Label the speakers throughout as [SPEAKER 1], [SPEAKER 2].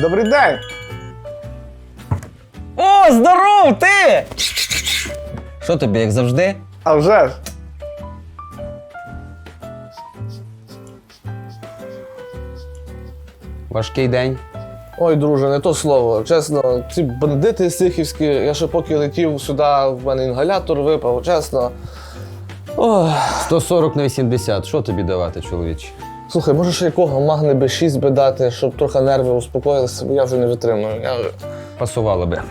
[SPEAKER 1] Добрий день!
[SPEAKER 2] О, здоров, ти! Що тобі, як завжди?
[SPEAKER 1] А вже ж!
[SPEAKER 2] Важкий день.
[SPEAKER 3] Ой, друже, не то слово. Чесно, ці бандити сихівські, я ще поки летів сюди, в мене інгалятор випав, чесно. Ой.
[SPEAKER 2] 140 на 80. Що тобі давати, чоловіче?
[SPEAKER 3] Слухай, може ще якого магни Б6 би дати, щоб трохи нерви успокоїлися, бо я вже не витримую. Я.
[SPEAKER 2] Пасувало би.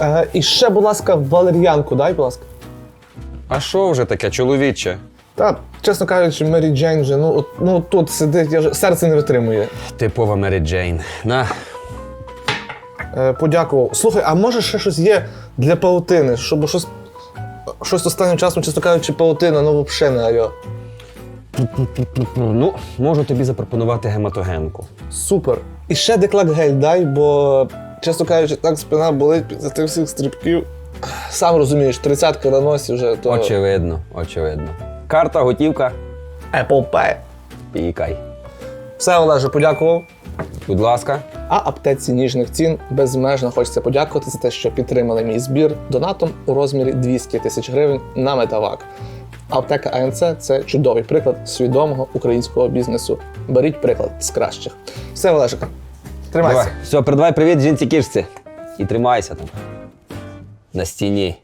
[SPEAKER 3] Е, і ще, будь ласка, валер'янку дай, будь ласка.
[SPEAKER 2] А що вже таке, чоловіче?
[SPEAKER 3] Та, чесно кажучи, Мері Джейн вже, ну, от, ну тут сидить, я вже серце не витримує.
[SPEAKER 2] Типова Мері Джейн. На.
[SPEAKER 3] Е, подякував. Слухай, а може ще щось є для паутини, щоб щось. Щось останнім часом, чесно кажучи, паутина, ну взагалі не айо.
[SPEAKER 2] Ну, можу тобі запропонувати гематогенку.
[SPEAKER 3] Супер. І ще деклак гель дай, бо, чесно кажучи, так спина болить після тих всіх стрибків. Сам розумієш, тридцятка на носі вже то.
[SPEAKER 2] Очевидно, очевидно. Карта, готівка.
[SPEAKER 3] Apple Pay.
[SPEAKER 2] Пікай.
[SPEAKER 3] Все, Олеже, подякував.
[SPEAKER 2] Будь ласка.
[SPEAKER 3] А аптеці ніжних цін безмежно хочеться подякувати за те, що підтримали мій збір донатом у розмірі 200 тисяч гривень на метавак. Аптека АНЦ це чудовий приклад свідомого українського бізнесу. Беріть приклад з кращих. Все, Олежик, тримайся.
[SPEAKER 2] Все, передавай привіт жінці кішці. І тримайся там. На стіні.